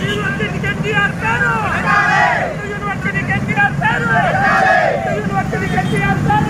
University KTR పేరు university KTR పేరు university KTR పేరు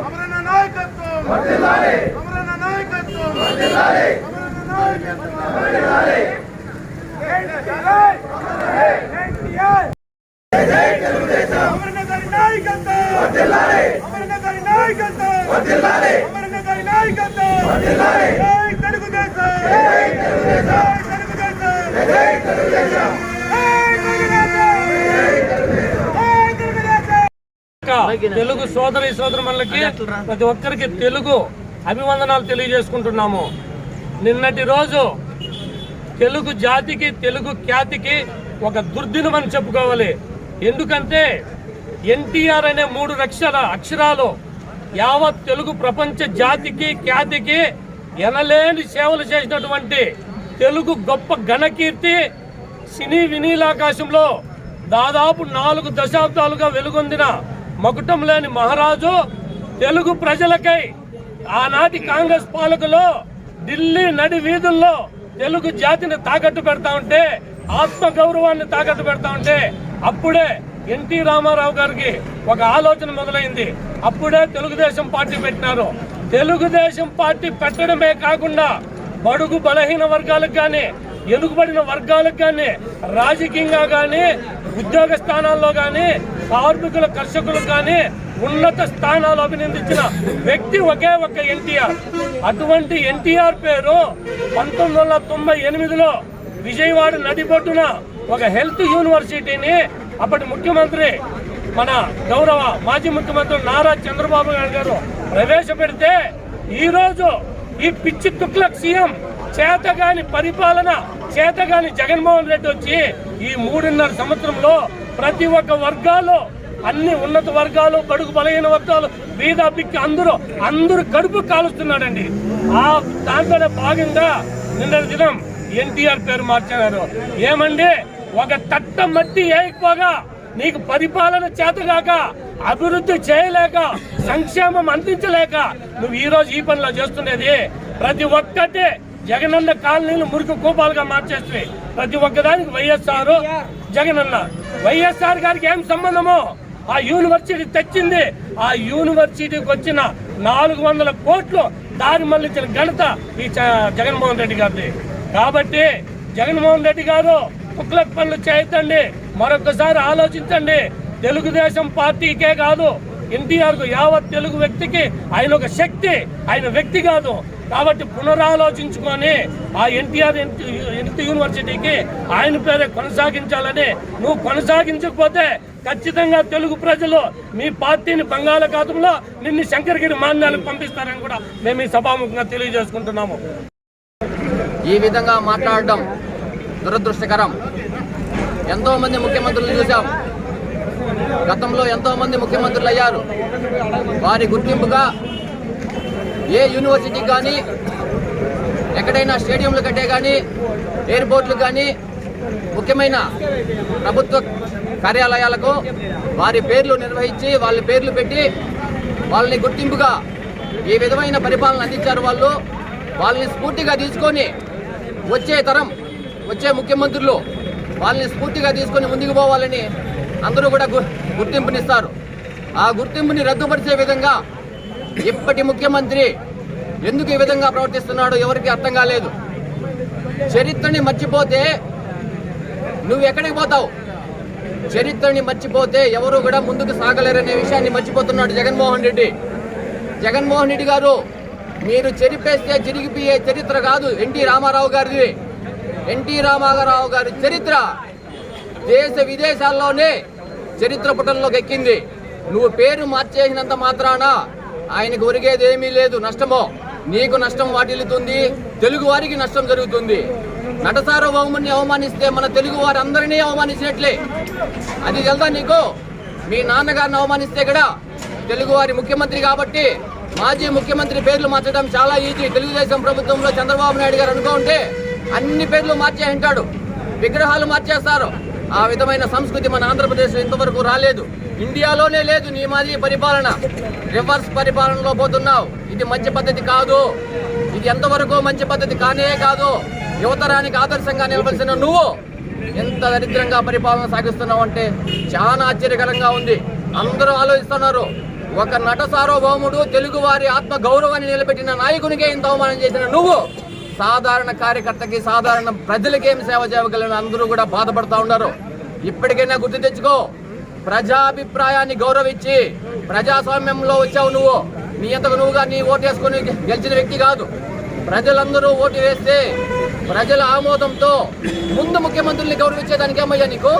అమరణ నాయకత్వం అమరణ నాయకత్వం అమరణ నాయకత్వం అమరనగరి నాయకత్వం అమరనగరి నాయకత్వం అమరనగరి నాయకత్వం జై తెలుగుదేశం జై తెలుగుదేశం జై తెలుగుదేశం జై తెలుగుదేశం తెలుగు సోదరి సోదరులకి ప్రతి ఒక్కరికి తెలుగు అభివందనాలు తెలియజేసుకుంటున్నాము. నిన్నటి రోజు తెలుగు జాతికి తెలుగు ఖ్యాతికి ఒక దుర్దినం అని చెప్పుకోవాలి. ఎందుకంటే ఎన్టీఆర్ అనే మూడు అక్షర అక్షరాలు యావత్ తెలుగు ప్రపంచ జాతికి ఖ్యాతికి ఎనలేని సేవలు చేసినటువంటి తెలుగు గొప్ప ఘనకీర్తి సినీ వినీలాకాశంలో దాదాపు నాలుగు దశాబ్దాలుగా వెలుగొందిన మకుటం లేని మహారాజు తెలుగు ప్రజలకై ఆనాటి కాంగ్రెస్ పాలకులు ఢిల్లీ నడి వీధుల్లో తెలుగు జాతిని తాకట్టు పెడతా ఉంటే ఆత్మ గౌరవాన్ని తాకట్టు పెడతా ఉంటే అప్పుడే ఎన్టీ రామారావు గారికి ఒక ఆలోచన మొదలైంది. అప్పుడే తెలుగుదేశం పార్టీ పెట్టినారు. తెలుగుదేశం పార్టీ పెట్టడమే కాకుండా బడుగు బలహీన వర్గాలకు కానీ ఎనుగుబడిన వర్గాలకు కానీ రాజకీయంగా కానీ ఉద్యోగ స్థానాల్లో కానీ కార్మికుల కర్షకులకు కానీ ఉన్నత స్థానాలు అభినందించిన వ్యక్తి ఒకే ఒక్క ఎన్టీఆర్. అటువంటి ఎన్టీఆర్ పేరు పంతొమ్మిది వందల తొంభై ఎనిమిదిలో విజయవాడ నడిబొడ్డున ఒక హెల్త్ యూనివర్సిటీని అప్పటి ముఖ్యమంత్రి మన గౌరవ మాజీ ముఖ్యమంత్రి నారా చంద్రబాబు నాయుడు గారు ప్రవేశపెడితే ఈరోజు ఈ పిచ్చి తుక్లక్ సీఎం చేతగాని పరిపాలన చేతగాని జగన్మోహన్ రెడ్డి వచ్చి ఈ మూడున్నర సంవత్సరంలో ప్రతి ఒక్క వర్గాలు అన్ని ఉన్నత వర్గాలు బడుగు బలహీన వర్గాలు బీద పిక్కి అందరూ అందరూ కడుపు కాలుస్తున్నాడండి. ఆ దాంట్లోనే భాగంగా నిన్న దినం ఎన్టీఆర్ పేరు మార్చినారు ఏమండి? ఒక తట్ట మట్టి వేయకపోగా నీకు పరిపాలన చేతగాక అభివృద్ధి చేయలేక సంక్షేమం అందించలేక నువ్వు ఈరోజు ఈ పనిలో చేస్తుండేది ప్రతి ఒక్కటి జగనన్న కాలనీలు మురికి కూపాలుగా మార్చేస్తే ప్రతి ఒక్కదానికి వైఎస్ఆర్. జగనన్న వైఎస్ఆర్ గారికి ఏం సంబంధమో? ఆ యూనివర్సిటీ తెచ్చింది. ఆ యూనివర్సిటీకి వచ్చిన నాలుగు వందల కోట్లు దారి మళ్ళించిన ఘనత ఈ చ- జగన్మోహన్ రెడ్డి గారిది. కాబట్టి జగన్మోహన్ రెడ్డి గారు కుక్లక్ పనులు చేయొద్దండి. మరొకసారి ఆలోచించండి. తెలుగుదేశం పార్టీకే కాదు ఎన్టీఆర్కు యావత్ తెలుగు వ్యక్తికి ఆయన ఒక శక్తి ఆయన వ్యక్తి కాదు. కాబట్టి పునరాలోచించుకొని ఆ ఎన్టీఆర్ హెల్త్ యూనివర్సిటీకి ఆయన పేరే కొనసాగించాలని నువ్వు కొనసాగించకపోతే ఖచ్చితంగా తెలుగు ప్రజలు మీ పార్టీని బంగాళాఖాతంలో నిన్ను శంకర్గిరి మాన్యాలకు పంపిస్తారని కూడా మేము ఈ సభాముఖంగా తెలియజేసుకుంటున్నాము. ఈ విధంగా మాట్లాడడం దురదృష్టకరం. ఎంతో మంది ముఖ్యమంత్రులు చూశాం. గతంలో ఎంతో మంది ముఖ్యమంత్రులు అయ్యారు. వారి గుర్తింపుగా ఏ యూనివర్సిటీ కానీ ఎక్కడైనా స్టేడియంలు కట్టే కానీ ఎయిర్పోర్ట్లు కానీ ముఖ్యమైన ప్రభుత్వ కార్యాలయాలకు వారి పేర్లు నిర్వహించి వాళ్ళ పేర్లు పెట్టి వాళ్ళని గుర్తింపుగా ఈ విధమైన పరిపాలన అందించారు వాళ్ళు. వాళ్ళని స్ఫూర్తిగా తీసుకొని వచ్చే తరం వచ్చే ముఖ్యమంత్రులు వాళ్ళని స్ఫూర్తిగా తీసుకొని ముందుకు పోవాలని అందరూ కూడా గు- గుర్తింపునిస్తారు. ఆ గుర్తింపుని రద్దుపరిచే విధంగా ఇప్పటి ముఖ్యమంత్రి ఎందుకు ఈ విధంగా ప్రవర్తిస్తున్నాడో ఎవరికి అర్థం కాలేదు. చరిత్రని మర్చిపోతే నువ్వు ఎక్కడికి పోతావు? చరిత్రని మర్చిపోతే ఎవరు కూడా ముందుకు సాగలేరనే విషయాన్ని మర్చిపోతున్నాడు జగన్మోహన్ రెడ్డి. జగన్మోహన్ రెడ్డి గారు మీరు చెరిపేస్తే చిరిగిపోయే చరిత్ర కాదు ఎన్టీ రామారావు గారిది. ఎన్టీ రామారావు గారి చరిత్ర దేశ విదేశాల్లోనే చరిత్ర పుటంలోకి ఎక్కింది. నువ్వు పేరు మార్చేసినంత మాత్రాన ఆయనకు ఒరిగేది ఏమీ లేదు నష్టమో. నీకు నష్టం వాటిల్లుతుంది తెలుగు వారికి నష్టం జరుగుతుంది. నటసార్వభౌముని అవమానిస్తే మన తెలుగు వారందరినీ అవమానించినట్లే. అది తెలుదా నీకు? మీ నాన్నగారిని అవమానిస్తే కూడా తెలుగు వారి ముఖ్యమంత్రి కాబట్టి మాజీ ముఖ్యమంత్రి పేర్లు మార్చడం చాలా ఈజీ. తెలుగుదేశం ప్రభుత్వంలో చంద్రబాబు నాయుడు గారు అనుకుంటే అన్ని పేర్లు మార్చే ఉంటాడు విగ్రహాలు మార్చేస్తారు. ఆ విధమైన సంస్కృతి మన ఆంధ్రప్రదేశ్ ఇంతవరకు రాలేదు. ఇండియాలోనే లేదు నీ మాదిరి పరిపాలన. రివర్స్ పరిపాలనలో పోతున్నావు. ఇది మంచి పద్ధతి కాదు. ఇది ఎంతవరకు మంచి పద్ధతి కానే కాదు. యువతరానికి ఆదర్శంగా నిలవలసిన నువ్వు ఎంత దరిద్రంగా పరిపాలన సాగిస్తున్నావు అంటే చాలా ఆశ్చర్యకరంగా ఉంది. అందరూ ఆలోచిస్తున్నారు. ఒక నట సార్వభౌముడు తెలుగు వారి ఆత్మ గౌరవాన్ని నిలబెట్టిన నాయకునికే ఇంత అవమానం చేసిన నువ్వు సాధారణ కార్యకర్తకి సాధారణ ప్రజలకేం సేవ చేయగలని అందరూ కూడా బాధపడుతూ ఉన్నారు. ఇప్పటికైనా గుర్తు తెచ్చుకో ప్రజాభిప్రాయాన్ని గౌరవించి ప్రజాస్వామ్యంలో వచ్చావు నువ్వు. నీ అంతకు నువ్వుగా నీ ఓటు వేసుకొని గెలిచిన వ్యక్తి కాదు. ప్రజలందరూ ఓటు వేస్తే ప్రజల ఆమోదంతో ముందు ముఖ్యమంత్రుల్ని గౌరవించేదానికి ఏమయ్యా నీకు?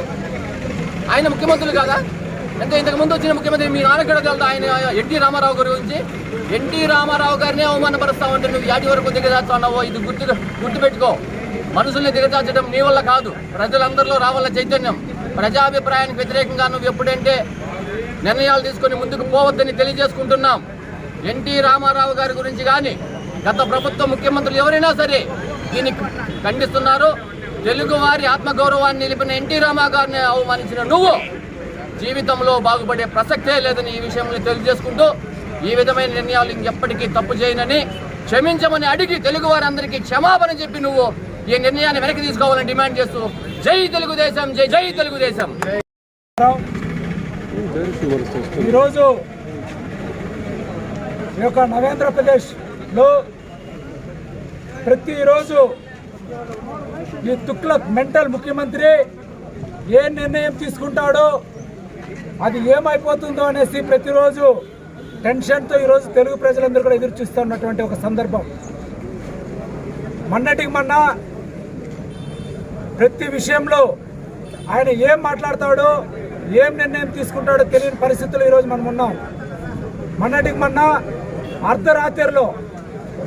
ఆయన ముఖ్యమంత్రులు కాదా? అంటే ఇంతకు ముందు వచ్చిన ముఖ్యమంత్రి మీ నాన్న కూడా ఆయన ఎన్టీ రామారావు గురించి. ఎన్టీ రామారావు గారిని అవమానపరుస్తావంటే నువ్వు యాటి వరకు దిగజాస్తున్నావో ఇది గుర్తు గుర్తుపెట్టుకో. మనుషుల్ని దిగజార్చడం నీ వల్ల కాదు. ప్రజలందరిలో రావాల చైతన్యం. ప్రజాభిప్రాయానికి వ్యతిరేకంగా నువ్వు ఎప్పుడంటే నిర్ణయాలు తీసుకొని ముందుకు పోవద్దని తెలియజేసుకుంటున్నాం. ఎన్టీ రామారావు గారి గురించి కానీ గత ప్రభుత్వ ముఖ్యమంత్రులు ఎవరైనా సరే దీన్ని ఖండిస్తున్నారు. తెలుగు వారి ఆత్మగౌరవాన్ని నిలిపిన ఎన్టీ రామా గారిని అవమానించిన నువ్వు జీవితంలో బాగుపడే ప్రసక్తే లేదని ఈ విషయంలో తెలియజేసుకుంటూ ఈ విధమైన నిర్ణయాలు ఇంకెప్పటికీ తప్పు చేయనని క్షమించమని అడిగి తెలుగు వారందరికీ క్షమాపణ చెప్పి నువ్వు ఈ నిర్ణయాన్ని వెనక్కి తీసుకోవాలని డిమాండ్ చేస్తూ జై తెలుగుదేశం జై జై తెలుగుదేశం. ఈరోజు ఈ యొక్క నవేంద్రప్రదేశ్లో ప్రతిరోజు ఈ తుక్లక్ మెంటల్ ముఖ్యమంత్రి ఏ నిర్ణయం తీసుకుంటాడో అది ఏమైపోతుందో అనేసి ప్రతిరోజు టెన్షన్తో ఈరోజు తెలుగు ప్రజలందరూ కూడా ఎదురు చూస్తున్నటువంటి ఒక సందర్భం. మొన్నటికి మొన్న ప్రతి విషయంలో ఆయన ఏం మాట్లాడతాడో ఏం నిర్ణయం తీసుకుంటాడో తెలియని పరిస్థితుల్లో ఈరోజు మనం ఉన్నాం. మొన్నటికి మొన్న అర్ధరాత్రిలో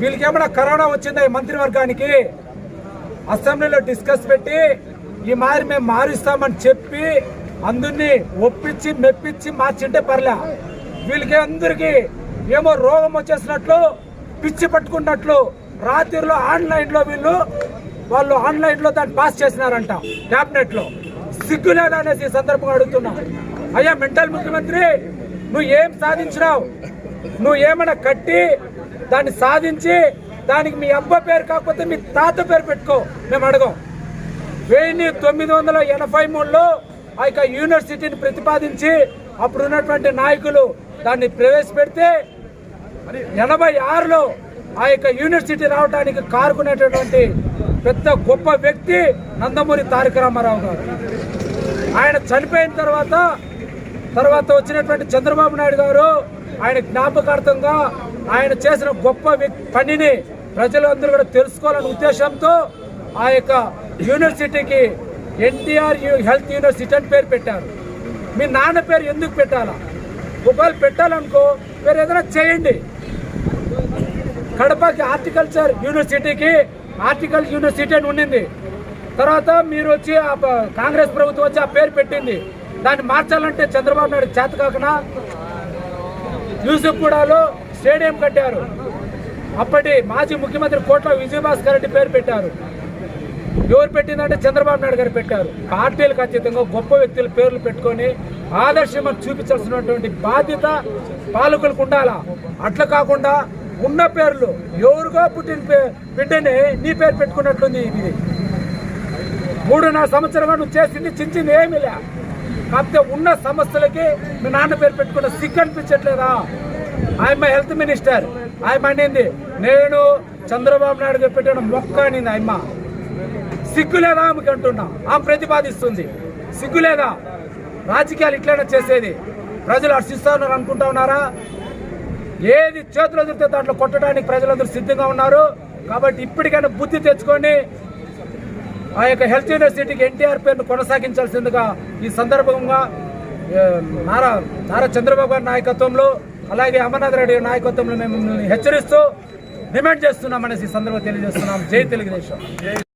వీళ్ళకి ఏమైనా కరోనా వచ్చిందా ఈ మంత్రివర్గానికి? అసెంబ్లీలో డిస్కస్ పెట్టి ఈ మాదిరి మేము మారుస్తామని చెప్పి అందుని ఒప్పించి మెప్పించి మార్చింటే పర్లే. వీళ్ళకి అందరికీ ఏమో రోగం వచ్చేసినట్లు పిచ్చి పట్టుకున్నట్లు రాత్రిలో ఆన్లైన్లో వీళ్ళు వాళ్ళు ఆన్లైన్లో దాన్ని పాస్ చేసినారంట క్యాబినెట్లో. సిగ్గు లేదా అనేసి ఈ సందర్భంగా అడుగుతున్నా. అయ్యా మెంటల్ ముఖ్యమంత్రి నువ్వు ఏం సాధించినావు? నువ్వు ఏమైనా కట్టి దాన్ని సాధించి దానికి మీ అబ్బ పేరు కాకపోతే మీ తాత పేరు పెట్టుకో మేము అడగం. వెయ్యి తొమ్మిది వందల ఎనభై మూడులో ఆ యొక్క యూనివర్సిటీని ప్రతిపాదించి అప్పుడు ఉన్నటువంటి నాయకులు దాన్ని ప్రవేశపెడితే ఎనభై ఆరులో ఆ యొక్క యూనివర్సిటీ రావడానికి కారుకునేటటువంటి పెద్ద గొప్ప వ్యక్తి నందమూరి తారక రామారావు గారు. ఆయన చనిపోయిన తర్వాత తర్వాత వచ్చినటువంటి చంద్రబాబు నాయుడు గారు ఆయన జ్ఞాపకార్థంగా ఆయన చేసిన గొప్ప పనిని ప్రజలందరూ కూడా తెలుసుకోవాలనే ఉద్దేశంతో ఆ యొక్క యూనివర్సిటీకి ఎన్టీఆర్ హెల్త్ యూనివర్సిటీ అని పేరు పెట్టారు. మీ నాన్న పేరు ఎందుకు పెట్టాలా? ఒకవేళ పెట్టాలనుకో మీరు ఏదైనా చేయండి. కడపకి హార్టికల్చర్ యూనివర్సిటీకి హార్టికల్ యూనివర్సిటీ అని ఉండింది తర్వాత మీరు వచ్చి ఆ కాంగ్రెస్ ప్రభుత్వం వచ్చి ఆ పేరు పెట్టింది. దాన్ని మార్చాలంటే చంద్రబాబు నాయుడు చేత కాకుండా యూసుఫ్గూడలో స్టేడియం కట్టారు. అప్పటి మాజీ ముఖ్యమంత్రి కోట్ల విజయభాస్కర్ రెడ్డి పేరు పెట్టారు. ఎవరు పెట్టిందంటే చంద్రబాబు నాయుడు గారు పెట్టారు. పార్టీలకు అతీతంగా గొప్ప వ్యక్తుల పేర్లు పెట్టుకొని ఆదర్శం చూపించాల్సినటువంటి బాధ్యత పాలకులకు ఉండాలా? అట్లా కాకుండా ఉన్న పేర్లు ఎవరుగా పుట్టిన పే- బిడ్డని నీ పేరు పెట్టుకున్నట్లుంది ఇది. మూడున్నర సంవత్సరంగా నువ్వు చేసింది చించింది ఏమీ లే. కాకపోతే ఉన్న సమస్యలకి మీ నాన్న పేరు పెట్టుకున్న సిగ్గు అనిపించట్లేదా? ఆయమ్మ హెల్త్ మినిస్టర్ ఆయమ్మ అనింది. నేను చంద్రబాబు నాయుడు గారు పెట్టిన మొక్క అనింది ఆయమ్మ సిగ్గు లేదా ఆమెకి అంటున్నా. ఆమె ప్రతిపాదిస్తుంది. సిగ్గు లేదా? రాజకీయాలు ఇట్లనే చేసేది. ప్రజలు హర్షిస్తా ఉన్నారు అనుకుంటా ఉన్నారా? ఏది చేతులు ఎదురితే దాంట్లో కొట్టడానికి ప్రజలందరూ సిద్ధంగా ఉన్నారు. కాబట్టి ఇప్పటికైనా బుద్ధి తెచ్చుకొని ఆ యొక్క హెల్త్ యూనివర్సిటీకి ఎన్టీఆర్ పేరును కొనసాగించాల్సిందిగా ఈ సందర్భంగా నారా నారా చంద్రబాబు గారి నాయకత్వంలో అలాగే అమర్నాథ్ రెడ్డి గారి నాయకత్వంలో మేము హెచ్చరిస్తూ డిమాండ్ చేస్తున్నామనేసి ఈ సందర్భంగా తెలియజేస్తున్నాం. జై తెలుగుదేశం.